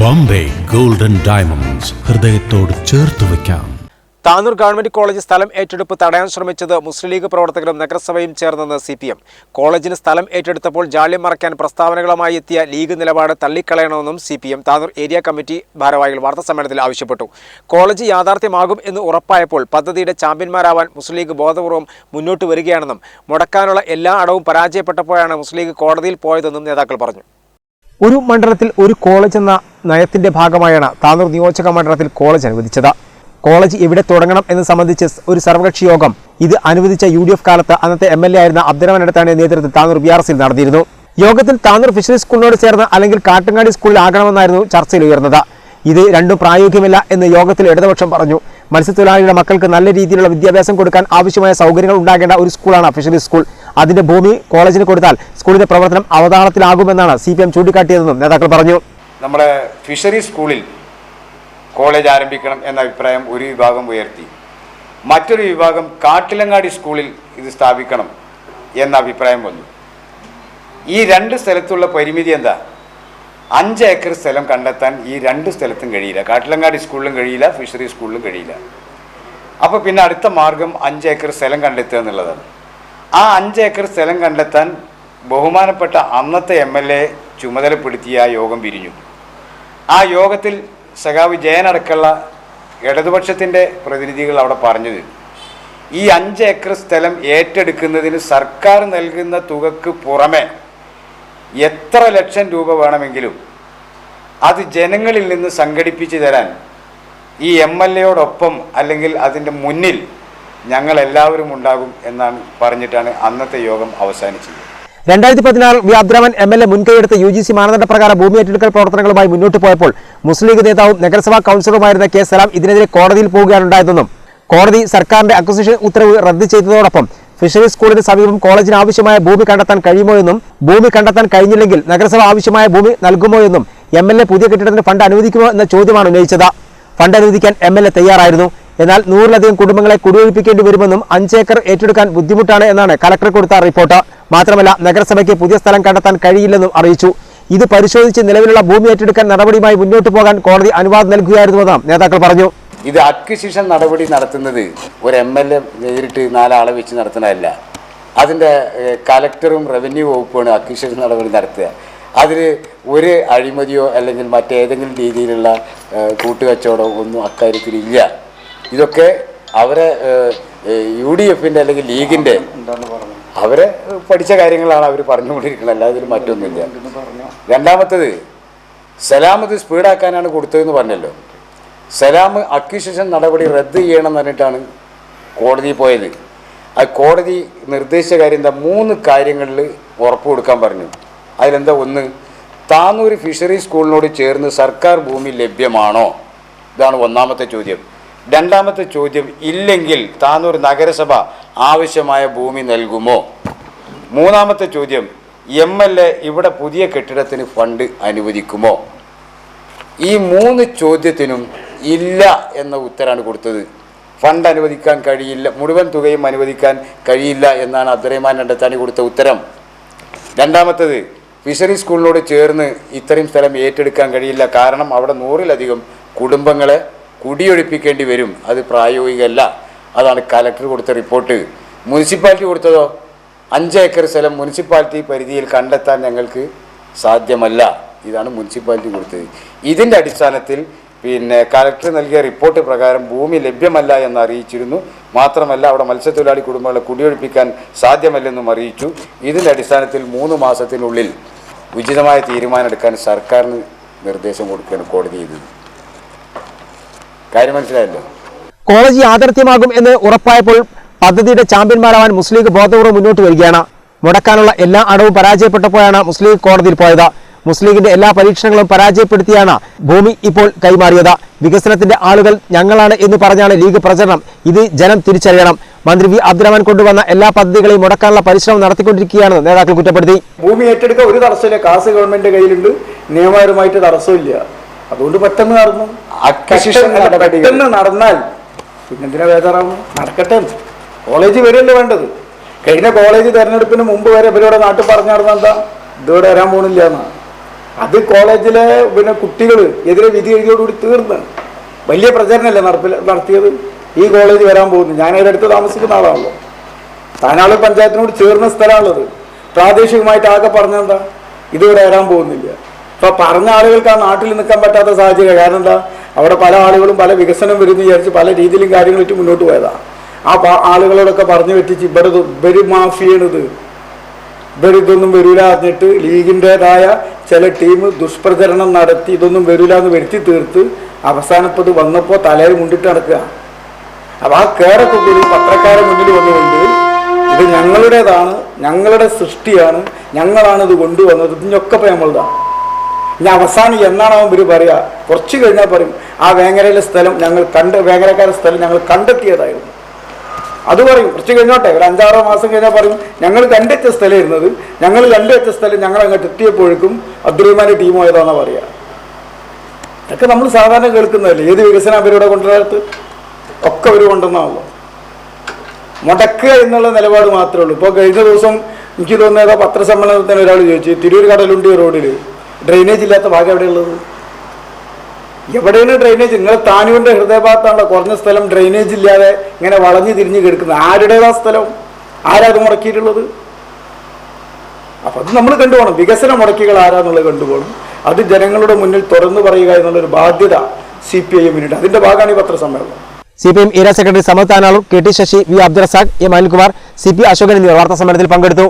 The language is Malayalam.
ബോംബെ ഗോൾഡൻ ഡയമണ്ട്സ് ഹൃദയത്തോട് ചേർത്ത് വയ്ക്കാം. താനൂർ ഗവൺമെന്റ് കോളേജ് സ്ഥലം ഏറ്റെടുപ്പ് തടയാൻ ശ്രമിച്ചത് മുസ്ലിം ലീഗ് പ്രവർത്തകരും നഗരസഭയും ചേർന്നെന്ന് സി പി എം കോളേജിന് സ്ഥലം ഏറ്റെടുത്തപ്പോൾ ജാള്യം മറയ്ക്കാൻ പ്രസ്താവനകളുമായി എത്തിയ ലീഗ് നിലപാട് തള്ളിക്കളയണമെന്നും C P M Tanur area committee ഭാരവാഹികൾ വാർത്താസമ്മേളനത്തിൽ ആവശ്യപ്പെട്ടു. കോളേജ് യാഥാർത്ഥ്യമാകും എന്ന് ഉറപ്പായപ്പോൾ പദ്ധതിയുടെ ചാമ്പ്യന്മാരാവാൻ മുസ്ലിം ലീഗ് ബോധപൂർവം മുന്നോട്ട് വരികയാണെന്നും മുടക്കാനുള്ള എല്ലാ അടവും പരാജയപ്പെട്ടപ്പോഴാണ് മുസ്ലിം ലീഗ് കോടതിയിൽ പോയതെന്നും നേതാക്കൾ പറഞ്ഞു. ഒരു മണ്ഡലത്തിൽ ഒരു കോളേജ് എന്ന നയത്തിന്റെ ഭാഗമായാണ് താനൂർ നിയോജക മണ്ഡലത്തിൽ കോളേജ് അനുവദിച്ചത്. കോളേജ് എവിടെ തുടങ്ങണം എന്ന് സംബന്ധിച്ച് ഒരു സർവകക്ഷി യോഗം ഇത് അനുവദിച്ച യു ഡി എഫ് കാലത്ത് അന്നത്തെ എം എൽ എ ആയിരുന്ന അബ്ദുറഹ്മാൻ അടുത്താണ് നേതൃത്വത്തിൽ താനൂർ ബി ആർ എസിൽ നടന്നിരുന്നു യോഗത്തിൽ താനൂർ ഫിഷറീസ് സ്കൂളിനോട് ചേർന്ന് അല്ലെങ്കിൽ കാട്ടങ്ങാടി സ്കൂളിൽ ആകണമെന്നായിരുന്നു ചർച്ചയിൽ ഉയർന്നത്. ഇത് രണ്ടും പ്രായോഗികമില്ല എന്ന് യോഗത്തിൽ ഇടതുപക്ഷം പറഞ്ഞു. മത്സ്യത്തൊഴിലാളികളുടെ മക്കൾക്ക് നല്ല രീതിയിലുള്ള വിദ്യാഭ്യാസം കൊടുക്കാൻ ആവശ്യമായ സൗകര്യങ്ങൾ ഉണ്ടാകേണ്ട ഒരു സ്കൂളാണ് ഫിഷറീസ് സ്കൂൾ. അതിന്റെ ഭൂമി കോളേജിന് കൊടുത്താൽ സ്കൂളിന്റെ പ്രവർത്തനം അവതാളത്തിലാകുമെന്നാണ് സി പി എം ചൂണ്ടിക്കാട്ടിയതെന്നും നേതാക്കൾ പറഞ്ഞു. നമ്മുടെ ഫിഷറി സ്കൂളിൽ കോളേജ് ആരംഭിക്കണം എന്ന അഭിപ്രായം ഒരു വിഭാഗം ഉയർത്തി. മറ്റൊരു വിഭാഗം കാട്ടിലങ്ങാടി സ്കൂളിൽ ഇത് സ്ഥാപിക്കണം എന്ന അഭിപ്രായം വന്നു. ഈ രണ്ട് സ്ഥലത്തുള്ള പരിമിതി എന്താ? അഞ്ച് ഏക്കർ സ്ഥലം കണ്ടെത്താൻ ഈ രണ്ട് സ്ഥലത്തും കഴിയില്ല. കാട്ടിലങ്ങാടി സ്കൂളിലും കഴിയില്ല ഫിഷറി സ്കൂളിലും കഴിയില്ല. അപ്പോൾ പിന്നെ അടുത്ത മാർഗം അഞ്ച് ഏക്കർ സ്ഥലം കണ്ടെത്തുക എന്നുള്ളതാണ്. ആ അഞ്ച് ഏക്കർ സ്ഥലം കണ്ടെത്താൻ ബഹുമാനപ്പെട്ട അന്നത്തെ എം എൽ എ ചുമതലപ്പെടുത്തിയ ആ യോഗം പിരിഞ്ഞു ആ യോഗത്തിൽ സഖാവ് ജയനടക്കമുള്ള ഇടതുപക്ഷത്തിന്റെ പ്രതിനിധികൾ അവിടെ പറഞ്ഞത് ഈ അഞ്ച് ഏക്കർ സ്ഥലം ഏറ്റെടുക്കുന്നതിന് സർക്കാർ നൽകുന്ന തുകക്ക് പുറമെ എത്ര ലക്ഷം രൂപ വേണമെങ്കിലും അത് ജനങ്ങളിൽ നിന്ന് സംഘടിപ്പിച്ചു തരാൻ ഈ എം എൽ എയോടൊപ്പം അല്ലെങ്കിൽ അതിന്റെ മുന്നിൽ ഞങ്ങളെല്ലാവരും ഉണ്ടാകും എന്നാണ് പറഞ്ഞിട്ടാണ് അന്നത്തെ യോഗം അവസാനിച്ചത്. രണ്ടായിരത്തി പതിനാറിൽ V Abdurahman M L A മുൻകൈയെടുത്ത് യു ജി സി മാനദണ്ഡ പ്രകാരം ഭൂമി ഏറ്റെടുക്കൽ പ്രവർത്തനങ്ങളുമായി മുന്നോട്ട് പോയപ്പോൾ മുസ്ലിം ലീഗ് നേതാവും നഗരസഭാ കൗൺസിലറുമായിരുന്ന കെ സലാം ഇതിനെതിരെ കോടതിയിൽ പോവുകയാണുണ്ടായതെന്നും കോടതി സർക്കാരിന്റെ അക്വസിഷൻ ഉത്തരവ് റദ്ദ് ചെയ്തതോടൊപ്പം ഫിഷറീസ് സ്കൂളിന് സമീപം കോളേജിന് ആവശ്യമായ ഭൂമി കണ്ടെത്താൻ കഴിയുമോ എന്നും ഭൂമി കണ്ടെത്താൻ കഴിഞ്ഞില്ലെങ്കിൽ നഗരസഭ ആവശ്യമായ ഭൂമി നൽകുമോ എന്നും എം എൽ എ പുതിയ കെട്ടിടത്തിന് ഫണ്ട് അനുവദിക്കുമോ എന്ന ചോദ്യമാണ് ഉന്നയിച്ചത്. ഫണ്ട് അനുവദിക്കാൻ എം എൽ എ തയ്യാറായിരുന്നു. എന്നാൽ നൂറിലധികം കുടുംബങ്ങളെ കുടിയൊഴിപ്പിക്കേണ്ടി വരുമെന്നും അഞ്ചേക്കർ ഏറ്റെടുക്കാൻ ബുദ്ധിമുട്ടാണ് എന്നാണ് കലക്ടർ കൊടുത്ത റിപ്പോർട്ട്. മാത്രമല്ല നഗരസഭയ്ക്ക് പുതിയ സ്ഥലം കണ്ടെത്താൻ കഴിയില്ലെന്നും അറിയിച്ചു. ഇത് പരിശോധിച്ച് നിലവിലുള്ള ഭൂമി ഏറ്റെടുക്കാൻ നടപടിയുമായി മുന്നോട്ട് പോകാൻ കോടതി അനുവാദം നൽകുകയായിരുന്നുവെന്നും നേതാക്കൾ പറഞ്ഞു. ഇത് അക്വിസിഷൻ നടപടി നടത്തുന്നത് ഒരു എം എൽ എ നേരിട്ട് നാലാളെ വെച്ച് നടത്തുന്നതല്ല. അതിന്റെ കലക്ടറും റവന്യൂ വകുപ്പുമാണ് അക്വിസിഷൻ നടപടി നടത്തുക. അതിൽ ഒരു അഴിമതിയോ അല്ലെങ്കിൽ മറ്റേതെങ്കിലും രീതിയിലുള്ള കൂട്ടുകച്ചവടമോ ഒന്നും അക്കാര്യത്തിൽ ഇല്ല. ഇതൊക്കെ അവരെ യു ഡി എഫിന്റെ അല്ലെങ്കിൽ ലീഗിന്റെ അവരെ പഠിച്ച കാര്യങ്ങളാണ് അവർ പറഞ്ഞുകൊണ്ടിരിക്കുന്നത്. അല്ലാതെ മറ്റൊന്നുമില്ല. രണ്ടാമത്തത് സലാമത്ത് സ്പീഡാക്കാനാണ് കൊടുത്തതെന്ന് പറഞ്ഞല്ലോ. സലാം അക്വിസിഷൻ നടപടി റദ്ദ് ചെയ്യണം എന്ന് പറഞ്ഞിട്ടാണ് കോടതി പോയത്. ആ കോടതി നിർദ്ദേശിച്ച കാര്യം എന്താ? മൂന്ന് കാര്യങ്ങളിൽ ഉറപ്പ് കൊടുക്കാൻ പറഞ്ഞു. അതിലെന്താ? ഒന്ന് താനൂർ ഫിഷറി സ്കൂളിനോട് ചേർന്ന് സർക്കാർ ഭൂമി ലഭ്യമാണോ? ഇതാണ് ഒന്നാമത്തെ ചോദ്യം. രണ്ടാമത്തെ ചോദ്യം ഇല്ലെങ്കിൽ താനൂർ നഗരസഭ ആവശ്യമായ ഭൂമി നൽകുമോ? മൂന്നാമത്തെ ചോദ്യം എം എൽ എ ഇവിടെ പുതിയ കെട്ടിടത്തിന് ഫണ്ട് അനുവദിക്കുമോ? ഈ മൂന്ന് ചോദ്യത്തിനും ഇല്ല എന്ന ഉത്തരാണ് കൊടുത്തത്. ഫണ്ട് അനുവദിക്കാൻ കഴിയില്ല മുഴുവൻ തുകയും അനുവദിക്കാൻ കഴിയില്ല എന്നാണ് അബ്ദുറഹ്മാൻ രണ്ടത്താണി കൊടുത്ത ഉത്തരം. രണ്ടാമത്തത് ഫിഷറി സ്കൂളിനോട് ചേർന്ന് ഇത്രയും സ്ഥലം ഏറ്റെടുക്കാൻ കഴിയില്ല. കാരണം അവിടെ നൂറിലധികം കുടുംബങ്ങളെ കുടിയൊഴിപ്പിക്കേണ്ടി വരും. അത് പ്രായോഗികമല്ല. അതാണ് കലക്ടർ കൊടുത്ത റിപ്പോർട്ട്. മുനിസിപ്പാലിറ്റി കൊടുത്തതോ? അഞ്ച് ഏക്കർ സ്ഥലം മുനിസിപ്പാലിറ്റി പരിധിയിൽ കണ്ടെത്താൻ ഞങ്ങൾക്ക് സാധ്യമല്ല. ഇതാണ് മുനിസിപ്പാലിറ്റി കൊടുത്തത്. ഇതിന്റെ അടിസ്ഥാനത്തിൽ പിന്നെ കലക്ടർ നൽകിയ റിപ്പോർട്ട് പ്രകാരം ഭൂമി ലഭ്യമല്ല എന്ന് അറിയിച്ചിരുന്നു. മാത്രമല്ല അവിടെ മത്സ്യത്തൊഴിലാളി കുടുംബങ്ങളെ കുടിയൊഴിപ്പിക്കാൻ സാധ്യമല്ലെന്നും അറിയിച്ചു. ഇതിന്റെ അടിസ്ഥാനത്തിൽ മൂന്ന് മാസത്തിനുള്ളിൽ ഉചിതമായ തീരുമാനമെടുക്കാൻ സർക്കാരിന് നിർദ്ദേശം കൊടുക്കുകയാണ് കോടതി ചെയ്തത് കാര്യം മനസ്സിലായല്ലോ? കോളേജ് യാഥാർത്ഥ്യമാകും എന്ന് ഉറപ്പായപ്പോൾ പദ്ധതിയുടെ ചാമ്പ്യന്മാരാവാൻ മുസ്ലിം ലീഗ് ബോധപൂർവം മുന്നോട്ട് വരികയാണ്. മുടക്കാനുള്ള എല്ലാ അടവും പരാജയപ്പെട്ടപ്പോഴാണ് മുസ്ലിം ലീഗ് കോടതിയിൽ പോയത്. മുസ്ലിം ലീഗിന്റെ എല്ലാ പരീക്ഷണങ്ങളും പരാജയപ്പെടുത്തിയാണ് ഭൂമി ഇപ്പോൾ കൈമാറിയത്. വികസനത്തിന്റെ ആളുകൾ ഞങ്ങളാണ് എന്ന് പറഞ്ഞാണ് ലീഗ് പ്രചരണം. ഇത് ജനം തിരിച്ചറിയണം. മന്ത്രി വി അബ്ദുറഹ്മാൻ കൊണ്ടുവന്ന എല്ലാ പദ്ധതികളെയും മുടക്കാനുള്ള പരിശ്രമം നടത്തിക്കൊണ്ടിരിക്കുകയാണെന്ന് നേതാക്കൾ കുറ്റപ്പെടുത്തി. ഭൂമി ഏറ്റെടുക്കാൻ ഒരു തടസ്സമില്ല. കാസ് ഗവൺമെന്റ് കയ്യിലുണ്ട്. നിയമപരമായിട്ട് തടസ്സമില്ല. അതുകൊണ്ട് പെട്ടെന്ന് നടന്നു. പെട്ടെന്ന് നടന്നാൽ പിന്നെന്തിനാ ബേജാറാവുന്നു? നടക്കട്ടെ കോളേജ് വരികയല്ലേ വേണ്ടത്. കഴിഞ്ഞ കോളേജ് തെരഞ്ഞെടുപ്പിന് മുമ്പ് വരെ ഇവരിവിടെ നാട്ടിൽ പറഞ്ഞു നടന്ന എന്താ? ഇതോടെ വരാൻ പോണില്ല എന്നാണ് അത് കോളേജിലെ പിന്നെ കുട്ടികൾ എതിരെ വിധി എഴുതിയോടുകൂടി തീർന്ന്. വലിയ പ്രചരണമല്ലേ നടപ്പിൽ നടത്തിയത്? ഈ കോളേജ് വരാൻ പോകുന്നു. ഞാൻ അതിനടുത്ത് താമസിക്കുന്ന ആളാണല്ലോ. താനാൾ പഞ്ചായത്തിനോട് ചേർന്ന സ്ഥലമാണുള്ളത്. പ്രാദേശികമായിട്ട് ആകെ പറഞ്ഞെന്താ ഇതിവിടെ വരാൻ പോകുന്നില്ല. ഇപ്പൊ പറഞ്ഞ ആളുകൾക്ക് ആ നാട്ടിൽ നിൽക്കാൻ പറ്റാത്ത സാഹചര്യം. കാരണം എന്താ? അവിടെ പല ആളുകളും പല വികസനം വരുന്നു വിചാരിച്ച് പല രീതിയിലും കാര്യങ്ങളിട്ട് മുന്നോട്ട് പോയതാ. ആ ആളുകളോടൊക്കെ പറഞ്ഞു പറ്റിച്ച് ഇവരത് ഇവർ മാഫിയാണിത്. ഇവരിതൊന്നും വരൂല എന്നിട്ട് ലീഗിന്റെതായ ചില ടീം ദുഷ്പ്രചരണം നടത്തി ഇതൊന്നും വരൂല എന്ന് വരുത്തി തീർത്ത് അവസാനപ്പോൾ ഇത് വന്നപ്പോൾ തലയിൽ മുണ്ടിട്ട് നടക്കുക. അപ്പം ആ കേറൊക്കെ കൂടി പത്രക്കാരെ മുന്നിൽ വന്നുകൊണ്ട് ഇത് ഞങ്ങളുടേതാണ് ഞങ്ങളുടെ സൃഷ്ടിയാണ് ഞങ്ങളാണ് ഇത് കൊണ്ടുവന്നത് ഇതിനൊക്കെ ഇപ്പം നമ്മളുതാണ് ഇനി അവസാനം അവൻ ഇവർ പറയുക? കുറച്ച് കഴിഞ്ഞാൽ പറയും ആ വേങ്ങരയിലെ സ്ഥലം ഞങ്ങൾ കണ്ട് വേങ്ങരക്കാരുടെ സ്ഥലം ഞങ്ങൾ കണ്ടെത്തിയതായിരുന്നു. അത് പറയും കുറച്ച് കഴിഞ്ഞോട്ടെ ഒരു അഞ്ചാറോ മാസം കഴിഞ്ഞാൽ പറയും ഞങ്ങൾ കണ്ടെത്തിയ സ്ഥലം ഇരുന്നത് ഞങ്ങൾ കണ്ടെത്തിയ സ്ഥലം ഞങ്ങൾ അങ്ങോട്ട് എത്തിയപ്പോഴേക്കും അബ്ദുറഹ്മാന്റെ ടീം പോയതാണെന്നാ പറയുക. ഇതൊക്കെ നമ്മൾ സാധാരണ കേൾക്കുന്നതല്ലേ? ഏത് വികസനം അവരിവിടെ കൊണ്ടുവരാത്ത ഒക്കെ അവർ കൊണ്ടുവന്നാണല്ലോ. മുടക്കുക എന്നുള്ള നിലപാട് മാത്രമേ ഉള്ളൂ. ഇപ്പോൾ കഴിഞ്ഞ ദിവസം എനിക്ക് തോന്നുന്നത് പത്രസമ്മേളനത്തിന് ഒരാൾ ചോദിച്ചു തിരൂർ കടലുണ്ടി റോഡിൽ ഡ്രെയിനേജ് ഇല്ലാത്ത ഭാഗം എവിടെയുള്ളത്? എവിടെയാണ് ഡ്രെയിനേജ് നിങ്ങൾ താനുവിന്റെ ഹൃദയഭാഗത്താണല്ലോ കുറഞ്ഞ സ്ഥലം ഡ്രെയിനേജ് ഇല്ലാതെ ഇങ്ങനെ വളഞ്ഞു തിരിഞ്ഞ് കിടക്കുന്നത്. ആരുടേതാ സ്ഥലം? ആരാ അത് മുടക്കിയിട്ടുള്ളത്? അപ്പം അത് നമ്മൾ കണ്ടുപോകണം. വികസന മുടക്കികൾ ആരാന്നുള്ളത് കണ്ടുപോകണം. അത് ജനങ്ങളുടെ മുന്നിൽ തുറന്നു പറയുക എന്നുള്ളൊരു ബാധ്യത സി പി ഐ എമ്മിനുണ്ട് അതിന്റെ ഭാഗമാണ് ഈ പത്രസമ്മേളനം. C P M area secretary Samad Tanalur K T Sasi V Abdurazak M Anilkumar C P Ashokan എന്നിവർ വാർത്താ സമ്മേളനത്തിൽ പങ്കെടുത്തു.